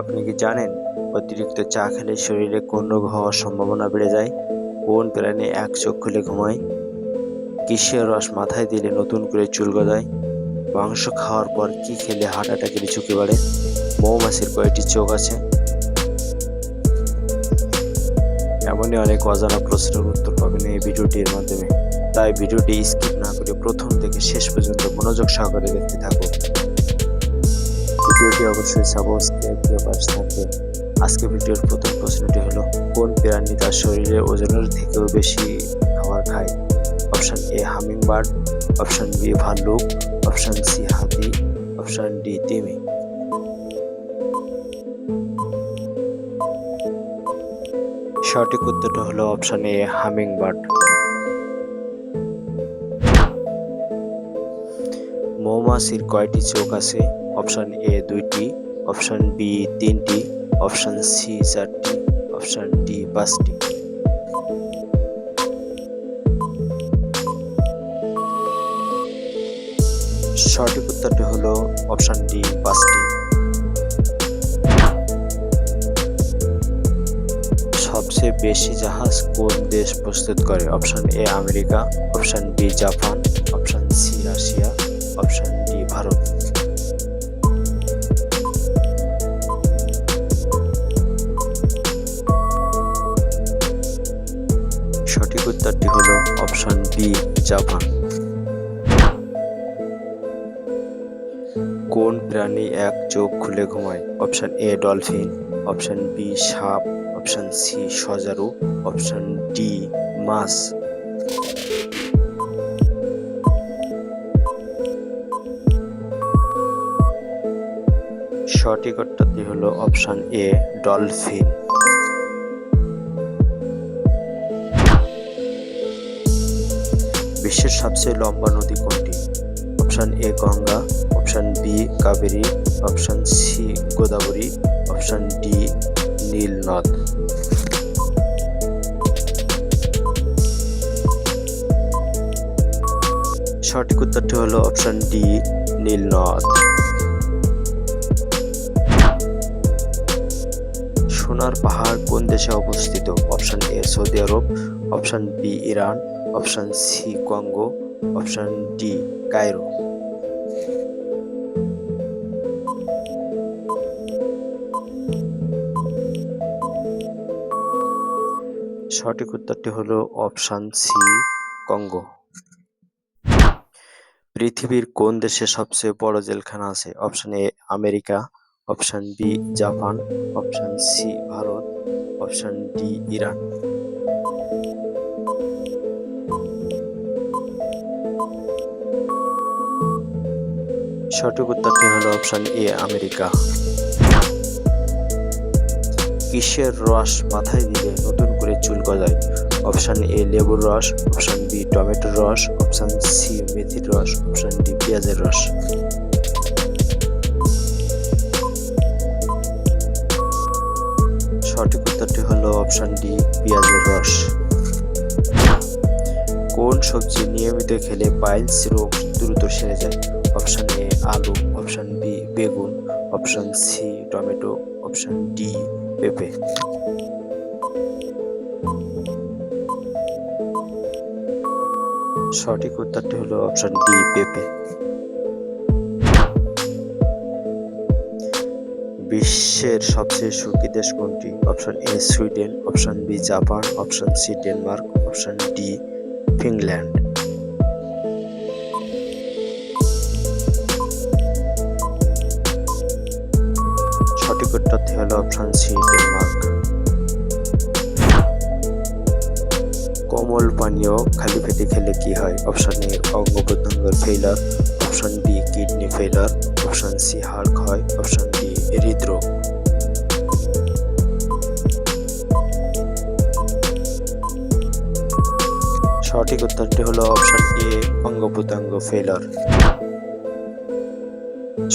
আপনি কি জানেন, অতিরিক্ত চা খেলে শরীরে কোন রোগ হওয়ার সম্ভাবনা বেড়ে যায়? কোন প্রাণী এক চোখ খুলে ঘুমায়, কিসের রস মাথায় দিলে নতুন করে চুল গজায়? মাংস খাওয়ার পর কি খেলে হার্ট অ্যাটাকের ঝুঁকি বাড়ে? মৌমাছির কয়টি চোখ আছে? এমনই অনেক অজানা প্রশ্নের উত্তর পাবেন এই ভিডিওটির মাধ্যমে। তাই ভিডিওটি স্কিপ না করে প্রথম থেকে শেষ পর্যন্ত মনোযোগ সহকারে দেখতে থাকুন। ভিডিওটি অবশ্যই সাবস্ক্রাইব করে পাশে থাকবে আজকে ভিডিওর প্রথম প্রশ্নটি হলো, কোন প্রাণী তার শরীরে ওজনের থেকেও বেশি খাবার খায়? Option A humming bird option B ভাল্লুক। অপশন সি হাতি। অপশন ডি তিমি। সঠিক উত্তরটা হলো অপশন এ হামিং বার্ড মৌমাছির কয়টি চোখ আছে? অপশন এ দুইটি, অপশন বি তিনটি, অপশন সি চারটি, অপশন ডি পাঁচটি। সঠিক উত্তরটি হলো অপশন ডি পাঁচটি। সবচেয়ে বেশি জাহাজ কোন দেশ প্রস্তুত করে? Option A America, option B Japan, option C Russia, option D Bharat. উত্তরটি হলো অপশন বি জাপান। কোন প্রাণী এক চোখ খুলে ঘুমায়? Option A dolphin. Option B সাপ। অপশন সি সজারু। অপশন ডি মাছ। সঠিক উত্তরটি হলো অপশন এ ডলফিন। বিশ্বের সবচেয়ে লম্বা নদী কোনটি? Option A Ganga, option B Kaveri, option C Godavari, option D নীল নদ। সঠিক উত্তরটি হলো অপশন ডি নীল নদ। সোনার পাহাড় কোন দেশে অবস্থিত? Option A Saudi Arab, option B Iran option C, Congo. Option D, Cairo. সঠিক উত্তরটি হলো অপশান সি, কঙ্গো। পৃথিবীর কোন দেশে সবচেয়ে বড় জেলখানা আছে? Option A, America. Option B, Japan. Option C, Bharat. Option D, Iran. সঠিক উত্তরটি হলো অপশন এ, আমেরিকা। কিসের রস মাথায় দিলে নতুন করে চুল গজায়? অপশন এ, লেবুর রস, অপশন বি, টমেটোর রস, অপশন সি, মেথির রস, অপশন ডি, পেঁয়াজের রস। সঠিক উত্তরটি হলো অপশন ডি, পেঁয়াজের রস। কোন সবজি নিয়মিত খেলে পাইলস রোগ দ্রুত সেরে যায়? অপশন এ আলু অপশন বি বেগুন option C tomato option D পেঁপে। সঠিক উত্তরটি হলো অপশন ডি পেঁপে। বিশ্বের সবচেয়ে সুখী দেশ কোনটি? Option A Sweden option B Japan option C Denmark option D Finland সঠিক উত্তরটি হলো অপশন সি ডেনমার্ক কোমল পানীয়, খালি পেটে খেলে কি হয়? অপশন এ অঙ্গ প্রত্যঙ্গের failure option B kidney failure option C হাড় ক্ষয়। অপশন ডি হৃদরোগ। সঠিক উত্তরটি হলো অপশন এ অঙ্গ প্রত্যঙ্গ ফেলার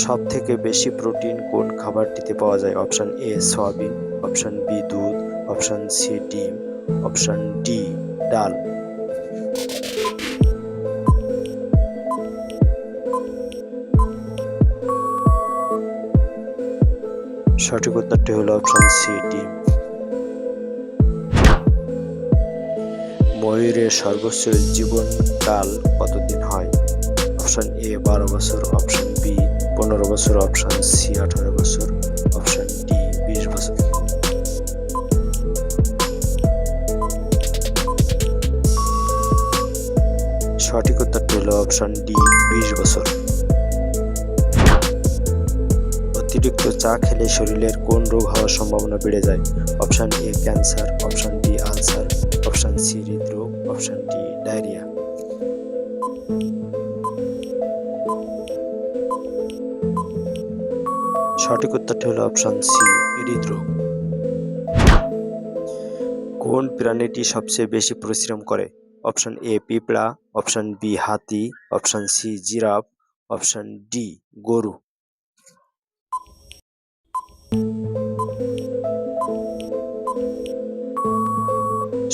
সব থেকে বেশি প্রোটিন কোন খাবারটিতে পাওয়া যায়? Option A, soybean, option B, দুধ, অপশন সি, ডিম, অপশন ডি, ডাল। সঠিক উত্তরটি হলো অপশন সি, ডিম। ময়ূরের সর্বোচ্চ জীবনকাল কতদিন হয়? অপশন এ, বারো বছর, অপশন বি পনেরো বছর অপশন সি আঠারো বছর অপশন ডি বিশ বছর। সঠিক উত্তরটি হলো অপশন ডি বিশ বছর। অতিরিক্ত চা খেলে শরীরের কোন রোগ হওয়ার সম্ভাবনা বেড়ে যায়? Option A cancer option B ulcer option C হৃদরোগ অপশন ডি সঠিক উত্তরটি হলো অপশন সি হৃদরোগ। কোন প্রাণীটি সবচেয়ে বেশি পরিশ্রম করে? অপশন এ পিঁপড়া অপশন বি হাতি option C giraffe option D গরু।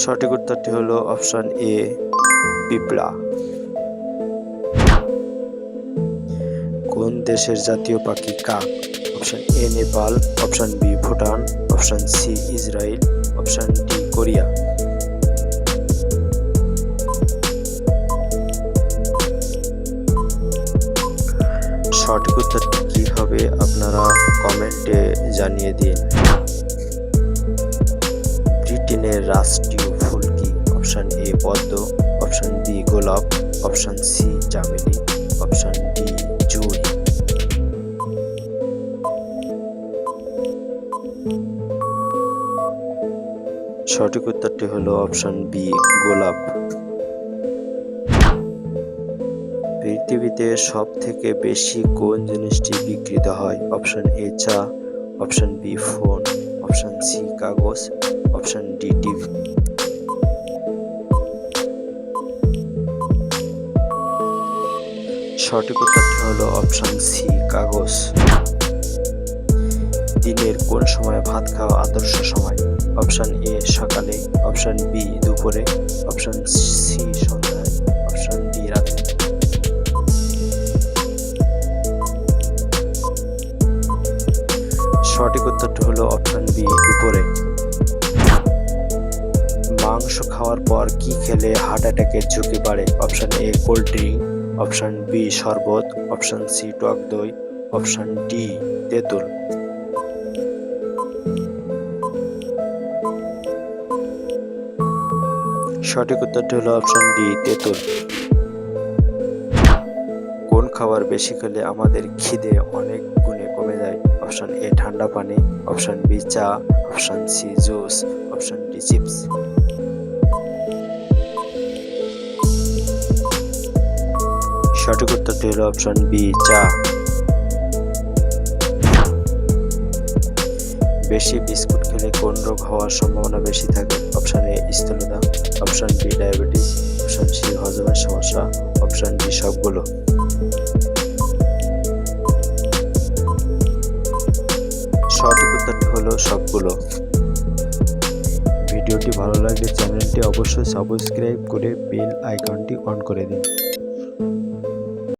সঠিক উত্তরটি হলো অপশন এ পিঁপড়া। কোন দেশের জাতীয় পাখি কাক? Option A Nepal option B Bhutan option C Israel option D Korea সঠিক উত্তর কি হবে আপনারা কমেন্টে জানিয়ে দিন। ব্রিটেনের রাষ্ট্রীয় ফুল কি? অপশন এ পদ্ম। অপশন বি গোলাপ। অপশন সি চামেলি অপশন ডি সঠিক উত্তরটি হলো অপশন বি, গোলাপ। পৃথিবীতে সব থেকে বেশি কোন জিনিসটি বিক্রিত হয়? অপশন এ, চা। Option B, phone. Option C, কাগজ। Option D, TV. সঠিক উত্তরটি হলো অপশন সি, কাগজ। দিনের কোন সময় ভাত খাওয়া আদর্শ সময়? অপশন এ সকালে। অপশান বি দুপুরে। অপশান সি সন্ধ্যায়। অপশন ডি রাতে। সঠিক উত্তরটি হলো অপশান বি দুপুরে। মাংস খাওয়ার পর কি খেলে হার্ট অ্যাটাকের ঝুঁকি বাড়ে? Option A cold drink option B শরবত। অপশান সি টক দই। অপশান ডি তেঁতুল। সঠিক উত্তরটি হলো অপশন ডি তেঁতুল। কোন খাবার বেশি খেলে আমাদের খিদে অনেক গুণে কমে যায়? অপশন এ ঠান্ডা পানি। অপশন বি চা। Option C juice option D chips সঠিক উত্তরটি হলো অপশন বি চা। বেশি বিস্কুট খেলে কোন রোগ হওয়ার সম্ভাবনা বেশি থাকে? অপশন এ, স্থূলতা। Option B, diabetes. Option C, হজমের সমস্যা। অপশন ডি, সবগুলো। সঠিক উত্তরটি হলো সবগুলো। ভিডিওটি ভালো লাগলে চ্যানেলটি অবশ্যই সাবস্ক্রাইব করে বেল আইকনটি অন করে দিন।